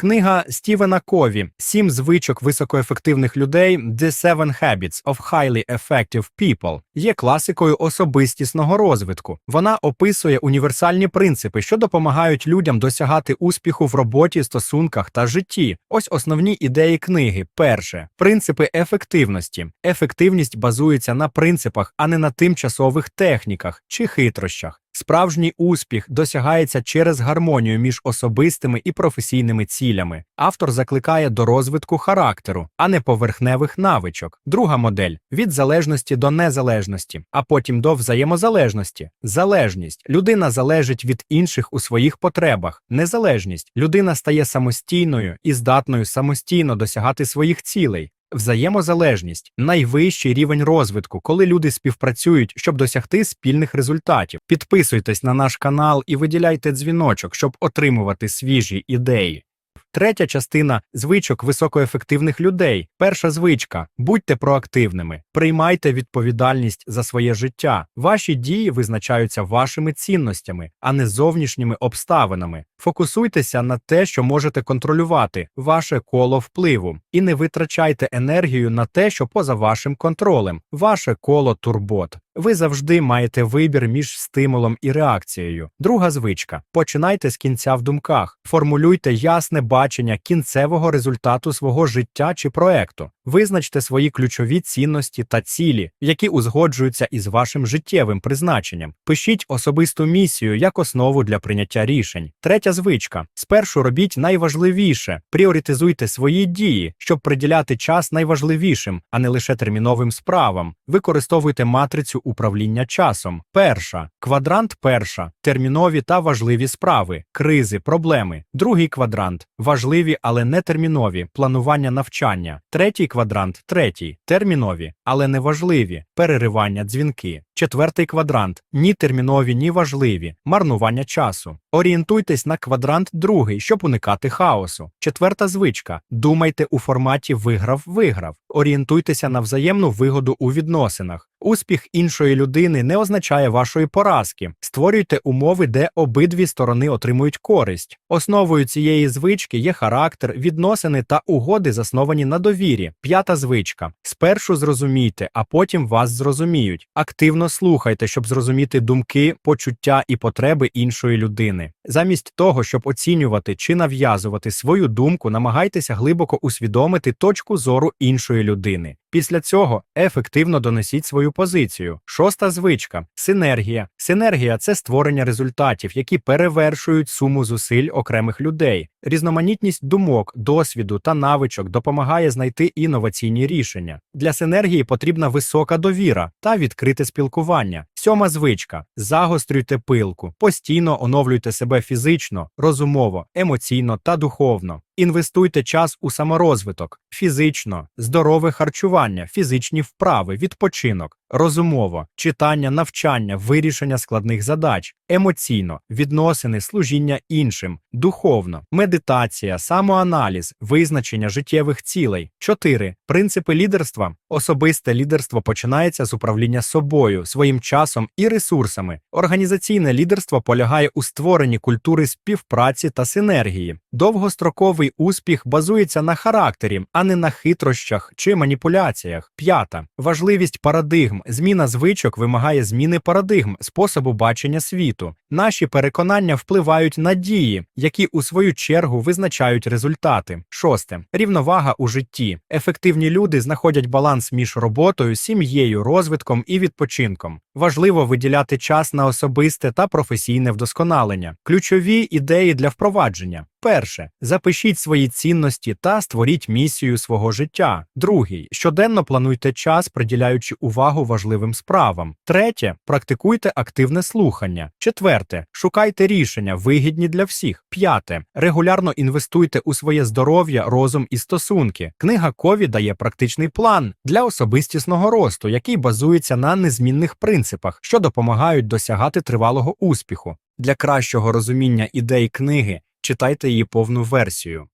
Книга Стівена Кові Сім звичок високоефективних людей The Seven Habits of Highly Effective People є класикою особистісного розвитку. Вона описує універсальні принципи, що допомагають людям досягати успіху в роботі, стосунках та житті. Ось основні ідеї книги. Перше принципи ефективності. Ефективність базується на принципах, а не на тимчасових техніках чи хитрощах. Справжній успіх досягається через гармонію між особистими і професійними цілями. Автор закликає до розвитку характеру, а не поверхневих навичок. Друга модель від залежності до незалежності, а потім до взаємозалежності. Залежність людина залежить від інших у своїх потребах. Незалежність людина стає самостійною і здатною самостійно досягати своїх цілей. Взаємозалежність найвищий рівень розвитку, коли люди співпрацюють, щоб досягти спільних результатів. Підписуйтесь на наш канал і виділяйте дзвіночок, щоб отримувати свіжі ідеї. Третя частина звичок високоефективних людей. Перша звичка будьте проактивними, приймайте відповідальність за своє життя. Ваші дії визначаються вашими цінностями, а не зовнішніми обставинами. Фокусуйтеся на те, що можете контролювати, ваше коло впливу, і не витрачайте енергію на те, що поза вашим контролем, ваше коло турбот. Ви завжди маєте вибір між стимулом і реакцією. Друга звичка: починайте з кінця в думках, формулюйте ясне бачення кінцевого результату свого життя чи проекту. Визначте свої ключові цінності та цілі, які узгоджуються із вашим життєвим призначенням. Пишіть особисту місію як основу для прийняття рішень. Третя звичка: спершу робіть найважливіше, пріоритизуйте свої дії, щоб приділяти час найважливішим, а не лише терміновим справам. Використовуйте матрицю управління часом. Перша квадрант перша термінові та важливі справи, кризи, проблеми. Другий квадрант важливі, але не термінові, планування навчання. Третій квадрант третій термінові, але не важливі, переривання дзвінки. Четвертий квадрант ні термінові, ні важливі, марнування часу. Орієнтуйтесь на квадрант другий, щоб уникати хаосу. Четверта звичка. Думайте у форматі виграв-виграв. Орієнтуйтеся на взаємну вигоду у відносинах. Успіх іншої людини не означає вашої поразки. Створюйте умови, де обидві сторони отримують користь. Основою цієї звички є характер, відносини та угоди, засновані на довірі. П'ята звичка. Спершу зрозумійте, а потім вас зрозуміють. Активно слухайте, щоб зрозуміти думки, почуття і потреби іншої людини. Замість того, щоб оцінювати чи нав'язувати свою думку, намагайтеся глибоко усвідомити точку зору іншої людини. Після цього ефективно донесіть свою позицію. Шоста звичка синергія. Синергія це створення результатів, які перевершують суму зусиль окремих людей. Різноманітність думок, досвіду та навичок допомагає знайти інноваційні рішення. Для синергії потрібна висока довіра та відкрите спілкування. Сьома звичка: загострюйте пилку, постійно оновлюйте себе фізично, розумово, емоційно та духовно. Інвестуйте час у саморозвиток, фізично, здорове харчування, фізичні вправи, відпочинок, розумово, читання, навчання, вирішення складних задач, емоційно, відносини, служіння іншим, духовно, медитація, самоаналіз, визначення життєвих цілей. 4. Принципи лідерства. Особисте лідерство починається з управління собою, своїм часом і ресурсами. Організаційне лідерство полягає у створенні культури співпраці та синергії. Довгостроковий успіх базується на характері, а не на хитрощах чи маніпуляціях. П'ята важливість парадигм. Зміна звичок вимагає зміни парадигм, способу бачення світу. Наші переконання впливають на дії, які у свою чергу визначають результати. Шосте рівновага у житті. Ефективні люди знаходять баланс між роботою, сім'єю, розвитком і відпочинком. Важливо виділяти час на особисте та професійне вдосконалення. Ключові ідеї для впровадження. Перше, запишіть свої цінності та створіть місію свого життя. Другий щоденно плануйте час, приділяючи увагу важливим справам. Третє, практикуйте активне слухання. Четверте, шукайте рішення, вигідні для всіх. П'яте, регулярно інвестуйте у своє здоров'я, розум і стосунки. Книга Кові дає практичний план для особистісного росту, який базується на незмінних принципах, що допомагають досягати тривалого успіху. Для кращого розуміння ідей книги читайте її повну версію.